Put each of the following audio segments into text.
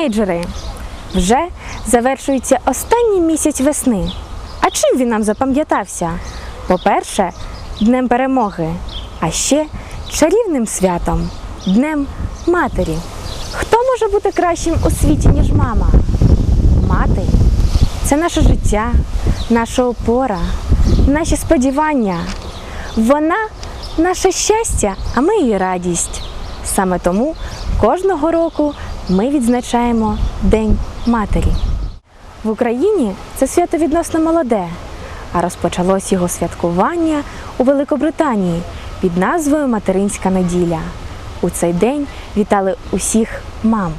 тінейджери. Вже завершується останній місяць весни. А чим він нам запам'ятався? По-перше, Днем перемоги, а ще чарівним святом Днем Матері. Хто може бути кращим у світі, ніж мама? Мати це наше життя, наша опора, наші сподівання. Вона наше щастя, а ми її радість. Саме тому кожного року ми відзначаємо День матері. В Україні це свято відносно молоде, а розпочалось його святкування у Великобританії під назвою Материнська неділя. У цей день вітали усіх мам.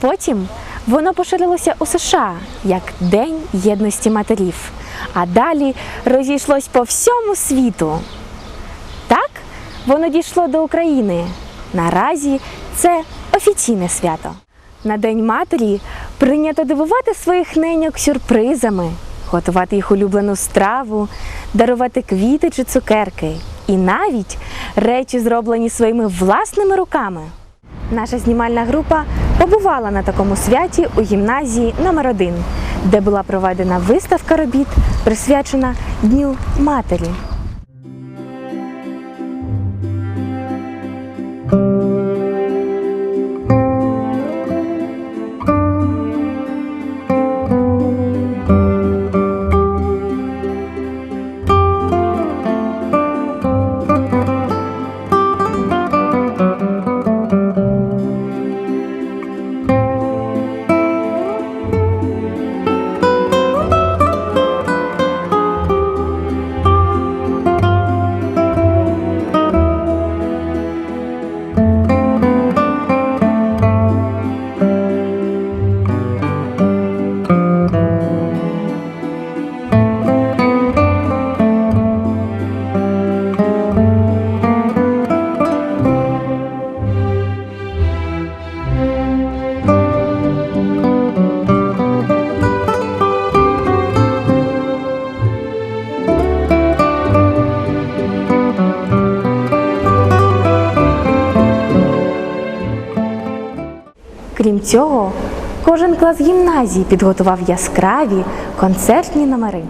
Потім воно поширилося у США як День єдності матерів, а далі розійшлось по всьому світу. Так, воно дійшло до України. Наразі це офіційне свято. На День матері прийнято дивувати своїх неньок сюрпризами, готувати їх улюблену страву, дарувати квіти чи цукерки, і навіть речі, зроблені своїми власними руками. Наша знімальна група побувала на такому святі у гімназії номер 1 де була проведена виставка робіт, присвячена Дню матері. thank you. кожен клас гімназії підготував яскраві концертні номери.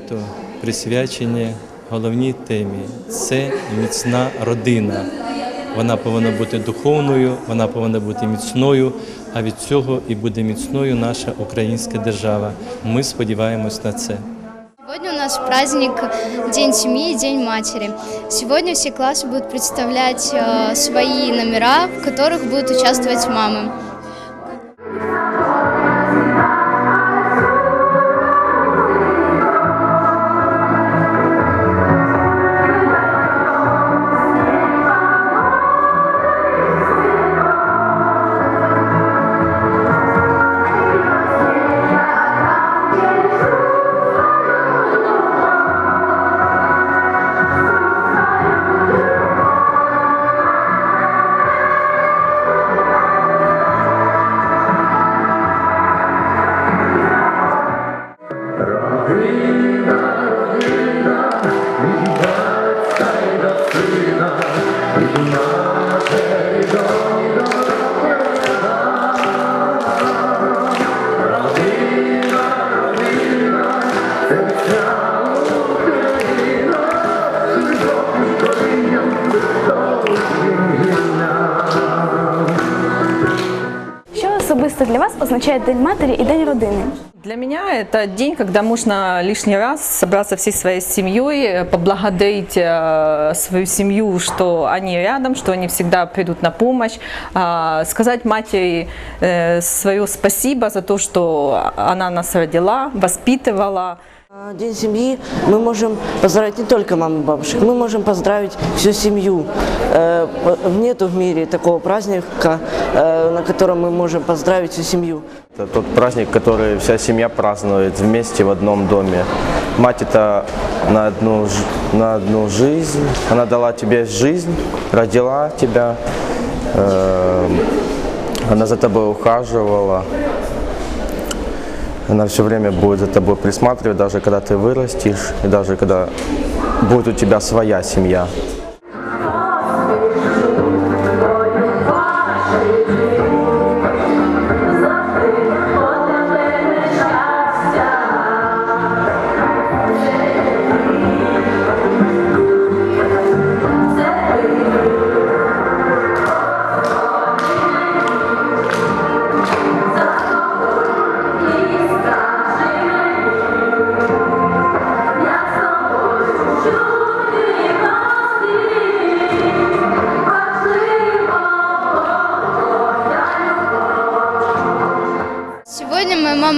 Свято присвячене головній темі це міцна родина. Вона повинна бути духовною, вона повинна бути міцною, а від цього і буде міцною наша українська держава. Ми сподіваємось на це. Сегодня у нас праздник День семьи и День матери. Сегодня все классы будут представлять э, свои номера, в которых будут участвовать мамы. для вас означає День матері і День родини? Для меня это день, когда можно лишний раз собраться всей своей семьей, поблагодарить э, свою семью, что они рядом, что они всегда придут на помощь, а, сказать матери э, свое спасибо за то, что она нас родила, воспитывала. А, День семьи мы можем поздравить не только маму и бабушек, мы можем поздравить всю семью. Э, Нету в мире такого праздника, э, на котором мы можем поздравить всю семью. Это тот праздник, который вся семья празднует вместе в одном доме. Мать это на одну, на одну жизнь, она дала тебе жизнь, родила тебя, э, она за тобой ухаживала, она все время будет за тобой присматривать, даже когда ты вырастешь, и даже когда будет у тебя своя семья.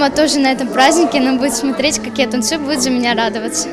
Мама тоже на этом празднике, она будет смотреть, как я танцую, будет за меня радоваться.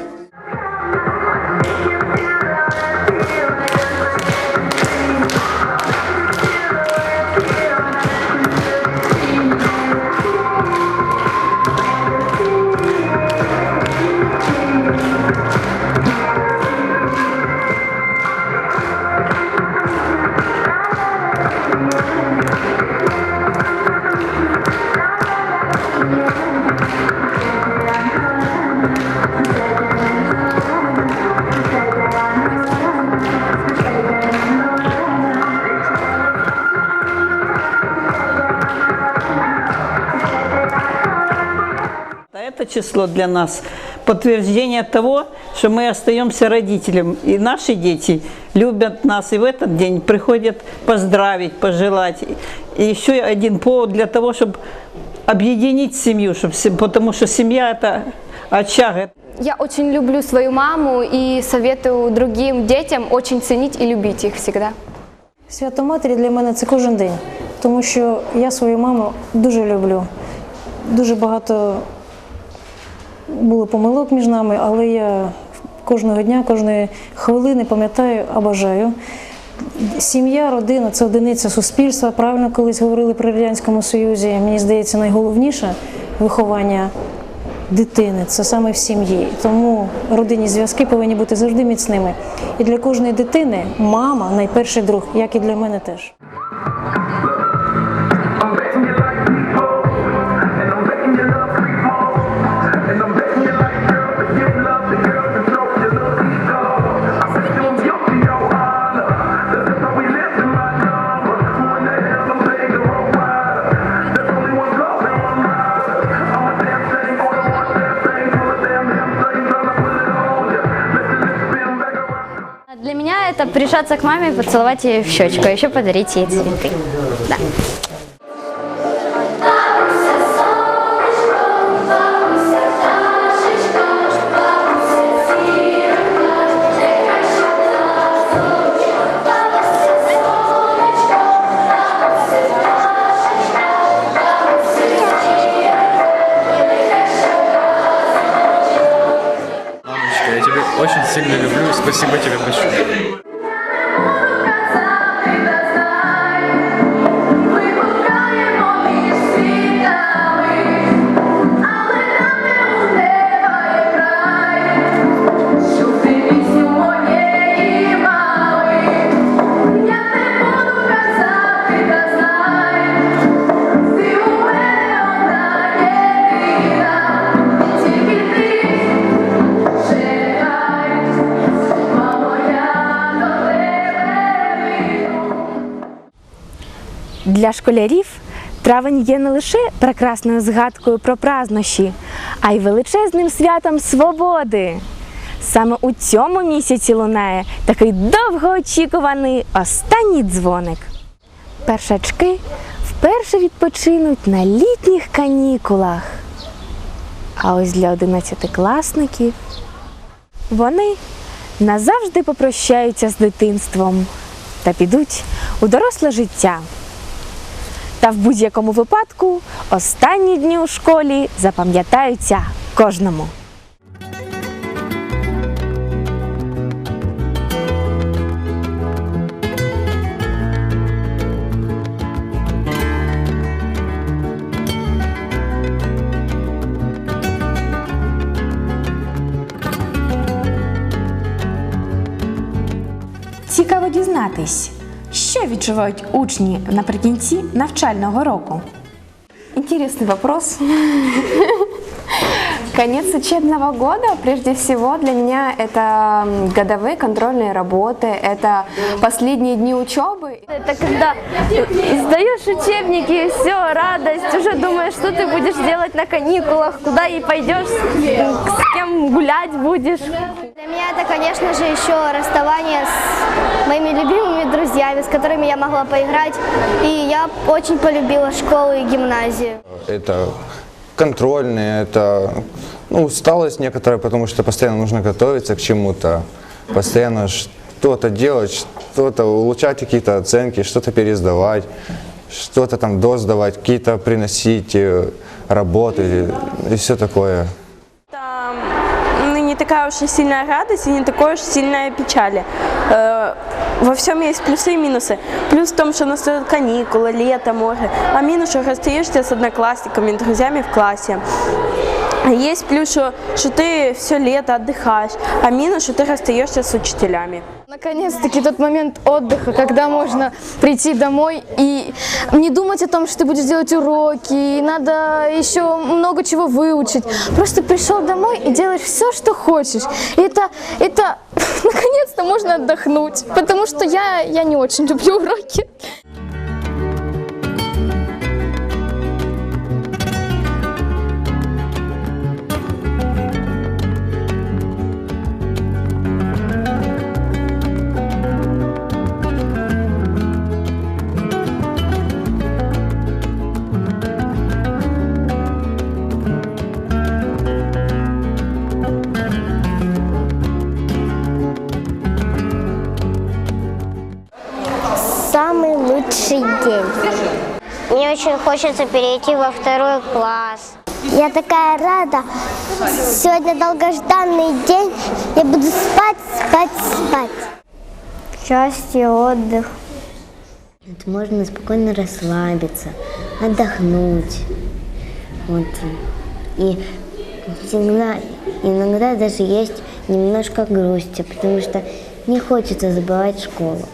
Число для нас подтверждение того, что мы остаемся родителем. И наши дети любят нас и в этот день приходят поздравить, пожелать. И еще один повод для того, чтобы объединить семью, чтобы, потому что семья – это очаг, Я очень люблю свою маму и советую другим детям очень ценить и любить их всегда. Свято Матері для мене це кожен день, тому що я свою маму дуже люблю. Дуже багато було помилок між нами, але я кожного дня, кожної хвилини пам'ятаю, а бажаю. Сім'я, родина це одиниця суспільства. Правильно колись говорили при Радянському Союзі. Мені здається, найголовніше виховання дитини це саме в сім'ї. Тому родинні зв'язки повинні бути завжди міцними. І для кожної дитини мама найперший друг, як і для мене теж. Прижаться к маме, поцеловать ее в щечку, а еще подарить ей цветы. Да. Школярів травень є не лише прекрасною згадкою про празднощі, а й величезним святом свободи. Саме у цьому місяці лунає такий довгоочікуваний останній дзвоник. Першачки вперше відпочинуть на літніх канікулах. А ось для одинадцятикласників вони назавжди попрощаються з дитинством та підуть у доросле життя. Та в будь-якому випадку останні дні у школі запам'ятаються кожному. Цікаво дізнатись, відчувають учні наприкінці навчального року. Интересный вопрос. Конец учебного года, прежде всего, для меня это годовые контрольные работы, это последние дни учебы. Это когда сдаешь учебники, все, радость, уже думаешь, что ты будешь делать на каникулах, куда и пойдешь, с кем гулять будешь. Для меня это, конечно же, еще расставание с моими любимыми друзьями, с которыми я могла поиграть. И я очень полюбила школу и гимназию. Это контрольные, это ну, усталость некоторая, потому что постоянно нужно готовиться к чему-то, постоянно что-то делать, что-то улучшать какие-то оценки, что-то пересдавать, что-то там досдавать, какие-то приносить э, работы и все такое. Это ну, не такая и сильная радость и не такой уж сильная печаль. Э, Во всем есть плюсы и минусы. Плюс в том, что настают каникулы, лето, море. А минус, что расстаешься с одноклассниками, друзьями в классе. А Есть плюс, что, что ты все лето отдыхаешь, а минус, что ты расстаешься с учителями. Наконец-таки тот момент отдыха, когда можно прийти домой и не думать о том, что ты будешь делать уроки, и надо еще много чего выучить. Просто пришел домой и делаешь все, что хочешь. И это, это наконец-то можно отдохнуть, потому что я, я не очень люблю уроки. Лучший день. Мне очень хочется перейти во второй класс. Я такая рада. Сегодня долгожданный день. Я буду спать, спать, спать. Счастье, отдых. Можно спокойно расслабиться, отдохнуть. Вот. И всегда, иногда даже есть немножко грусти, потому что не хочется забывать школу.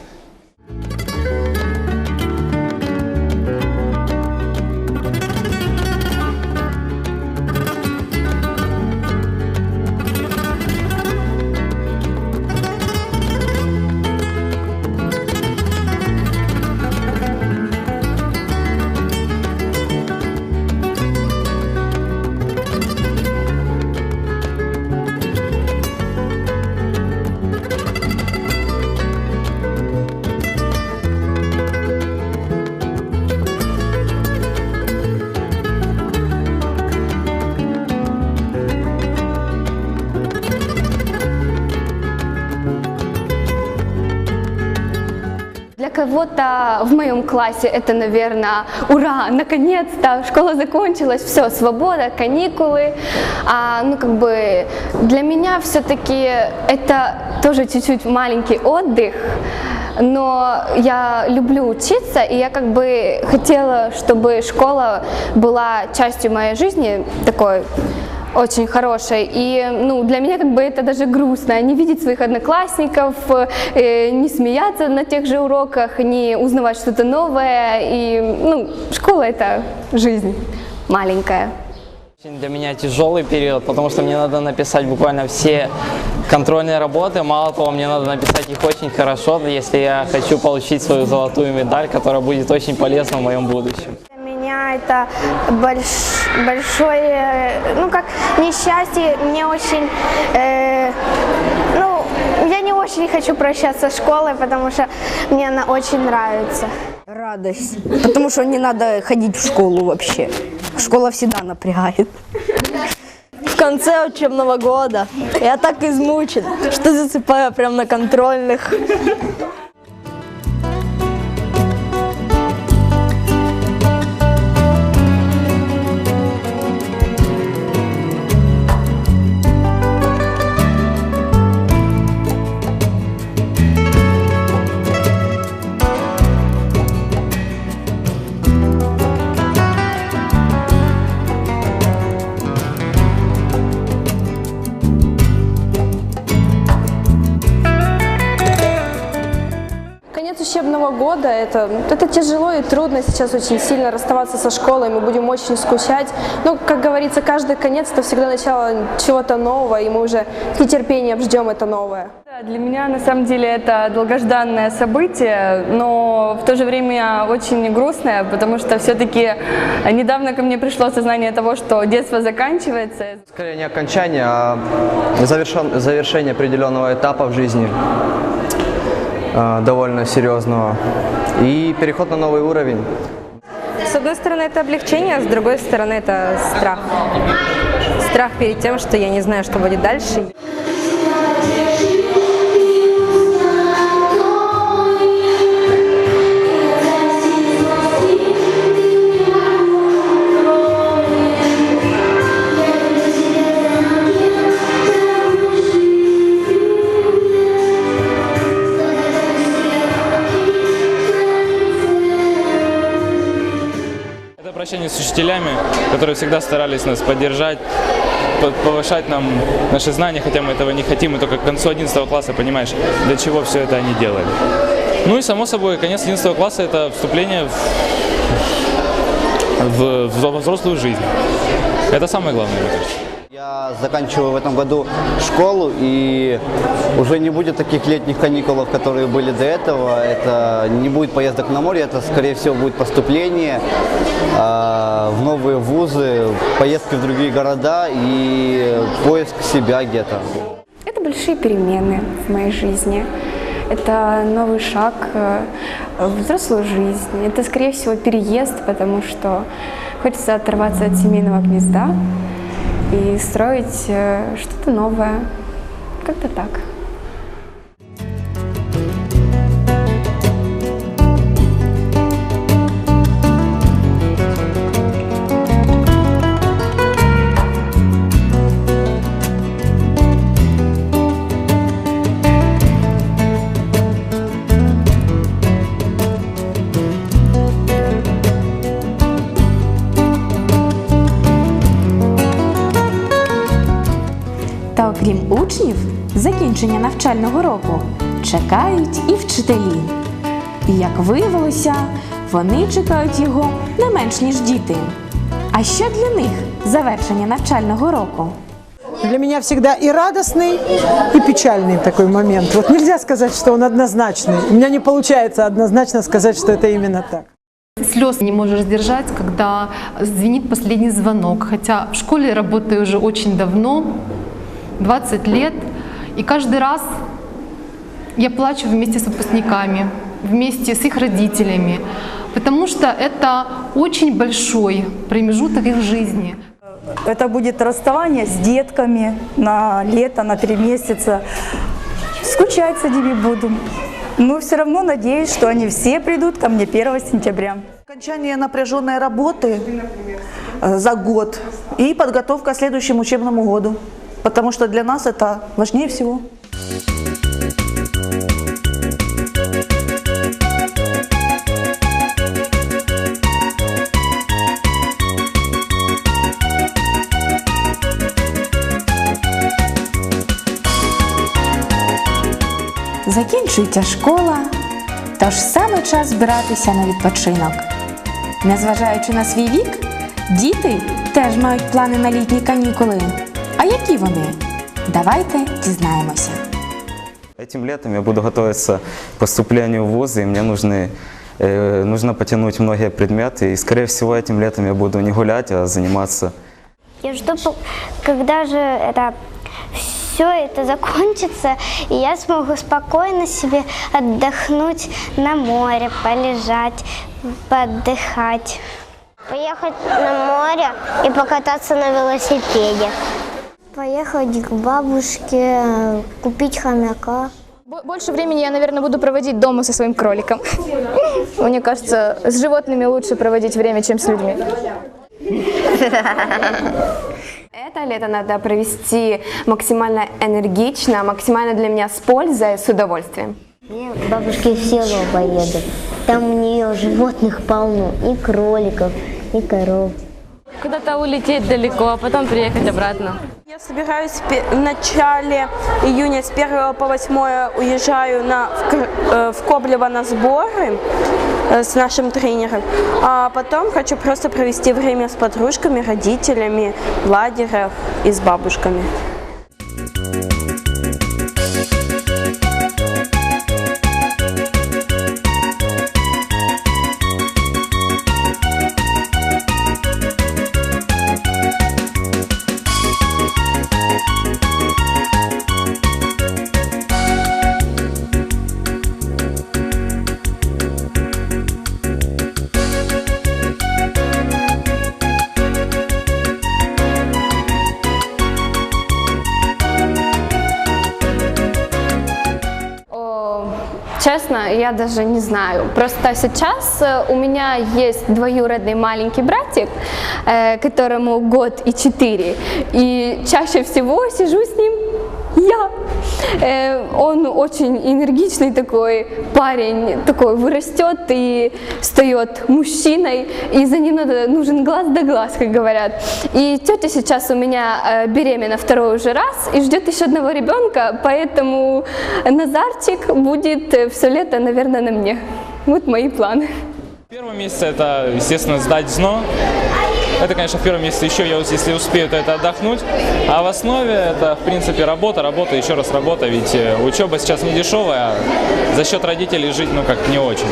В моем классе это, наверное, ура, наконец-то школа закончилась, все, свобода, каникулы. А, ну, как бы для меня все-таки это тоже чуть-чуть маленький отдых. Но я люблю учиться, и я как бы хотела, чтобы школа была частью моей жизни, такой очень хорошей. И ну, для меня как бы это даже грустно, не видеть своих одноклассников, э, не смеяться на тех же уроках, не узнавать что-то новое. И ну, школа это жизнь маленькая. Очень для меня тяжелый период, потому что мне надо написать буквально все контрольные работы. Мало того, мне надо написать их очень хорошо, если я хочу получить свою золотую медаль, которая будет очень полезна в моем будущем. Для меня это больш- большое, ну как несчастье. Мне очень, э, ну, я не очень хочу прощаться с школой, потому что мне она очень нравится. Радость, потому что не надо ходить в школу вообще. Школа всегда напрягает. В конце учебного года я так измучен, что засыпаю прям на контрольных. Года это, это тяжело и трудно сейчас очень сильно расставаться со школой, мы будем очень скучать. Но, как говорится, каждый конец это всегда начало чего-то нового, и мы уже с нетерпением ждем это новое. Для меня на самом деле это долгожданное событие, но в то же время очень грустное, потому что все-таки недавно ко мне пришло сознание того, что детство заканчивается. Скорее не окончание, а завершен- завершение определенного этапа в жизни, довольно серьезного, и переход на новый уровень. С одной стороны, это облегчение, а с другой стороны, это страх. Страх перед тем, что я не знаю, что будет дальше. Это прощание с учителями, которые всегда старались нас поддержать, по- повышать нам наши знания, хотя мы этого не хотим, и только к концу 11 класса понимаешь, для чего все это они делали. Ну и само собой, конец 11 класса это вступление в, в, в взрослую жизнь. Это самое главное, мне кажется. Я заканчиваю в этом году школу, и уже не будет таких летних каникулов, которые были до этого. Это не будет поездок на море, это, скорее всего, будет поступление а, в новые вузы, поездки в другие города и поиск себя где-то. Это большие перемены в моей жизни. Это новый шаг э, в взрослую жизнь. Это, скорее всего, переезд, потому что хочется оторваться от семейного гнезда и строить э, что-то новое. Как-то так. закінчення навчального року чекають і вчителі. І як виявилося, вони чекають його не менш ніж діти. А що для них завершення навчального року? Для меня всегда и радостный, и печальный такой момент. Вот нельзя сказать, что он однозначный. У меня не получается однозначно сказать, что это именно так. Слез не можешь сдержать, когда звенит последний звонок. Хотя в школе работаю уже очень давно, 20 лет, и каждый раз я плачу вместе с выпускниками, вместе с их родителями, потому что это очень большой промежуток их жизни. Это будет расставание с детками на лето, на три месяца. Скучать с ними буду. Но все равно надеюсь, что они все придут ко мне 1 сентября. Окончание напряженной работы э, за год и подготовка к следующему учебному году. Потому что для нас это важнее всего. Закінчується школа, тож саме час збиратися на відпочинок. Незважаючи на свій вік, діти теж мають плани на літні канікули. А які вони? Давайте дізнаємося. Этим летом я буду готовиться к поступлению в вузы, и мне нужны, э, нужно потянуть многие предметы. И, скорее всего, этим летом я буду не гулять, а заниматься. Я жду, по- когда же это все это закончится, и я смогу спокойно себе отдохнуть на море, полежать, поотдыхать. Поехать на море и покататься на велосипеде. Поехать к бабушке, купить хомяка. Бо- Больше времени я, наверное, буду проводить дома со своим кроликом. Мне кажется, с животными лучше проводить время, чем с людьми. Это лето надо провести максимально энергично, максимально для меня с пользой, с удовольствием. Я к бабушке в село поеду. Там у нее животных полно. И кроликов, и коров. Куда-то улететь далеко, а потом приехать обратно. Я собираюсь в начале июня с 1 по 8 уезжаю на, в, э, в Коблево на сборы э, с нашим тренером. А потом хочу просто провести время с подружками, родителями, в лагерях и с бабушками. Я даже не знаю. Просто сейчас э, у меня есть двоюродный маленький братик, э, которому год и четыре. И чаще всего сижу с ним я. Э, Он очень энергичный такой парень, такой вырастет и встает мужчиной, и за ним надо, нужен глаз да глаз, как говорят. И тетя сейчас у меня э, беременна второй уже раз и ждет еще одного ребенка, поэтому Назарчик будет все лето, наверное, на мне. Вот мои планы. Первый месяц это, естественно, сдать ЗНО. Это, конечно, в первом месяце еще, я, вот если успею, то это отдохнуть. А в основе это, в принципе, работа, работа, еще раз работа. Ведь э, учеба сейчас не дешевая, а за счет родителей жить, ну, как не очень.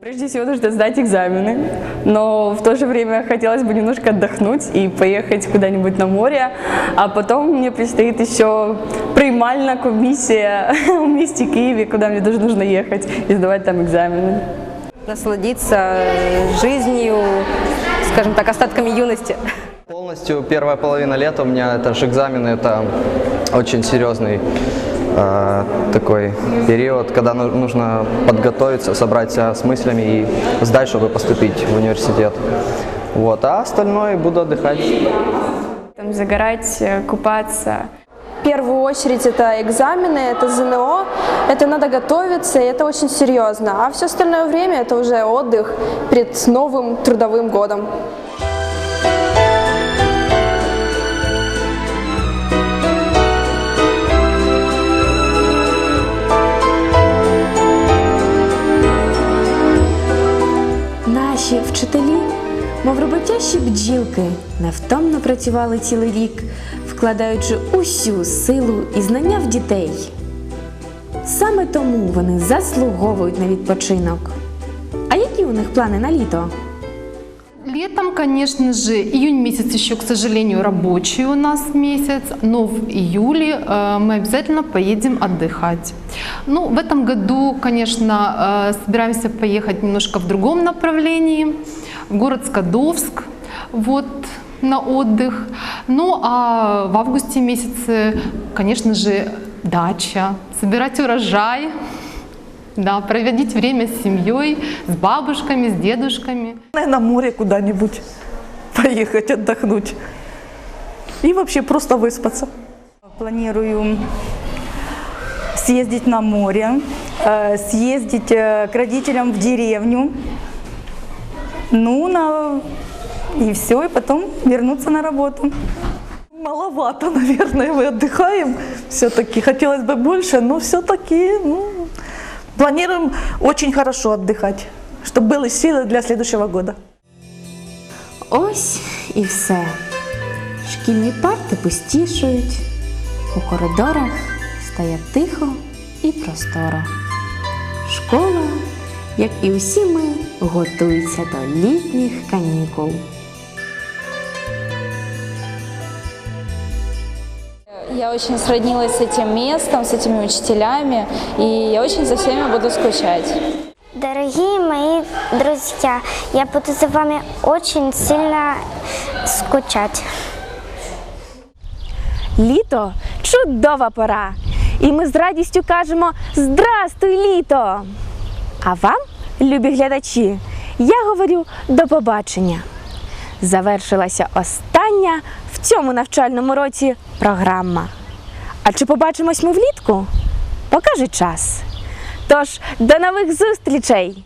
Прежде всего нужно сдать экзамены, но в то же время хотелось бы немножко отдохнуть и поехать куда-нибудь на море, а потом мне предстоит еще приймальная комиссия в месте Киеве, куда мне тоже нужно ехать и сдавать там экзамены. Насладиться жизнью, скажем так, остатками юности. Полностью первая половина лета у меня это же экзамены, это очень серьезный э, такой период, когда ну- нужно подготовиться, собраться с мыслями и сдать, чтобы поступить в университет. Вот, а остальное буду отдыхать. Там загорать, э, купаться. В первую очередь это экзамены, это ЗНО, это надо готовиться, и это очень серьезно. А все остальное время это уже отдых перед новым трудовым годом. Наші вчителі, мов роботящі бджілки, невтомно працювали цілий рік, вкладаючи усю силу і знання в дітей. Саме тому вони заслуговують на відпочинок. А які у них плани на літо? Летом, конечно же, июнь месяц еще, к сожалению, рабочий у нас месяц, но в июле э, мы обязательно поедем отдыхать. Ну, в этом году, конечно, э, собираемся поехать немножко в другом направлении, в город Скадовск, вот, на отдых. Ну, а в августе месяце, конечно же, дача, собирать урожай, да, проводить время с семьей, с бабушками, с дедушками. На море куда-нибудь поехать отдохнуть. И вообще просто выспаться. Планирую съездить на море, э, съездить э, к родителям в деревню. Ну, на... и все, и потом вернуться на работу. Маловато, наверное, мы отдыхаем. Все-таки хотелось бы больше, но все-таки ну, планируем очень хорошо отдыхать, чтобы были силы для следующего года. Ось і все. Шкільні парти пустішують, у коридорах стає тихо і просторо. Школа, як і усі ми, готується до літніх канікул. Я очень сроднилась с этим местом, с этими учителями, и я очень за всеми буду скучать. Дорогие мои друзья, я буду за вами очень сильно скучать. Літо чудова пора. І ми з радістю кажемо Здрастуй, літо! А вам, любі глядачі, я говорю до побачення. Завершилася остання в цьому навчальному році програма. А чи побачимось ми влітку? Покаже час. Тож, до нових зустрічей!